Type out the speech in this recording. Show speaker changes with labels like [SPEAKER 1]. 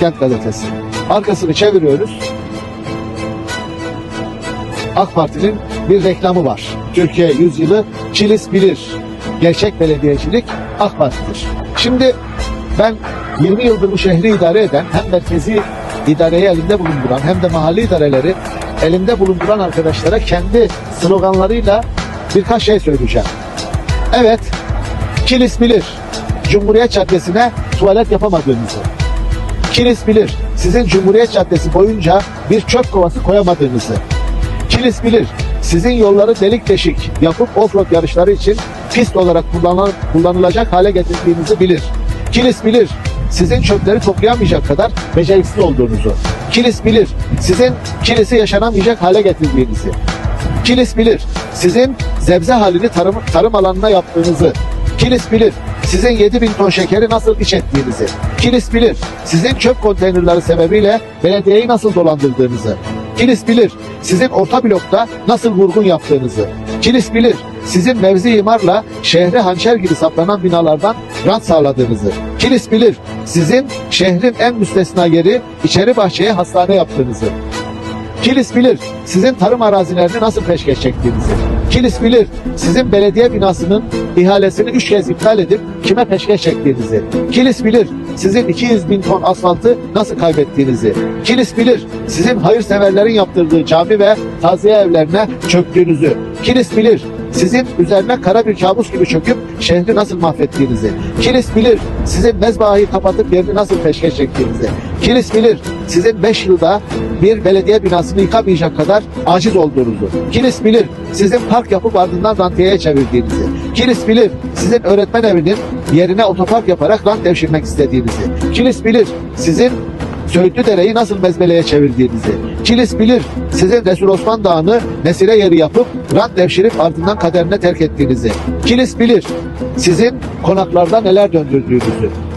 [SPEAKER 1] Kent Gazetesi. Arkasını çeviriyoruz. AK Parti'nin bir reklamı var. Türkiye yüzyılı Kilis bilir. Gerçek belediyecilik AK Parti'dir. Şimdi ben 20 yıldır bu şehri idare eden hem merkezi idareyi elinde bulunduran hem de mahalli idareleri elinde bulunduran arkadaşlara kendi sloganlarıyla birkaç şey söyleyeceğim. Evet, Kilis bilir. Cumhuriyet Caddesi'ne tuvalet yapamadığınızı. Kilis bilir. Sizin Cumhuriyet Caddesi boyunca bir çöp kovası koyamadığınızı. Kilis bilir. Sizin yolları delik deşik yapıp offroad yarışları için pist olarak kullanılan- kullanılacak hale getirdiğinizi bilir. Kilis bilir. Sizin çöpleri toplayamayacak kadar beceriksiz olduğunuzu. Kilis bilir. Sizin kilisi yaşanamayacak hale getirdiğinizi. Kilis bilir. Sizin zebze halini tarım, tarım alanına yaptığınızı. Kilis bilir. Sizin 7000 ton şekeri nasıl iç ettiğinizi. Kilis bilir. Sizin çöp konteynerleri sebebiyle belediyeyi nasıl dolandırdığınızı. Kilis bilir. Sizin orta blokta nasıl vurgun yaptığınızı. Kilis bilir. Sizin mevzi imarla şehre hançer gibi saplanan binalardan rant sağladığınızı. Kilis bilir. Sizin şehrin en müstesna yeri içeri bahçeye hastane yaptığınızı. Kilis bilir sizin tarım arazilerini nasıl peşkeş çektiğinizi. Kilis bilir sizin belediye binasının ihalesini üç kez iptal edip kime peşkeş çektiğinizi. Kilis bilir sizin 200 bin ton asfaltı nasıl kaybettiğinizi. Kilis bilir sizin hayırseverlerin yaptırdığı cami ve taziye evlerine çöktüğünüzü. Kilis bilir sizin üzerine kara bir kabus gibi çöküp şehri nasıl mahvettiğinizi. Kilis bilir sizin mezbahayı kapatıp yerini nasıl peşkeş çektiğinizi. Kilis bilir sizin 5 yılda bir belediye binasını yıkamayacak kadar aciz olduğunuzu. Kilis bilir sizin park yapıp ardından rantiyeye çevirdiğinizi. Kilis bilir sizin öğretmen evinin yerine otopark yaparak rant devşirmek istediğinizi. Kilis bilir sizin Söğütlü Dere'yi nasıl mezbeleye çevirdiğinizi. Kilis bilir sizin Resul Osman Dağı'nı mesire yeri yapıp rant devşirip ardından kaderine terk ettiğinizi. Kilis bilir sizin konaklarda neler döndürdüğünüzü.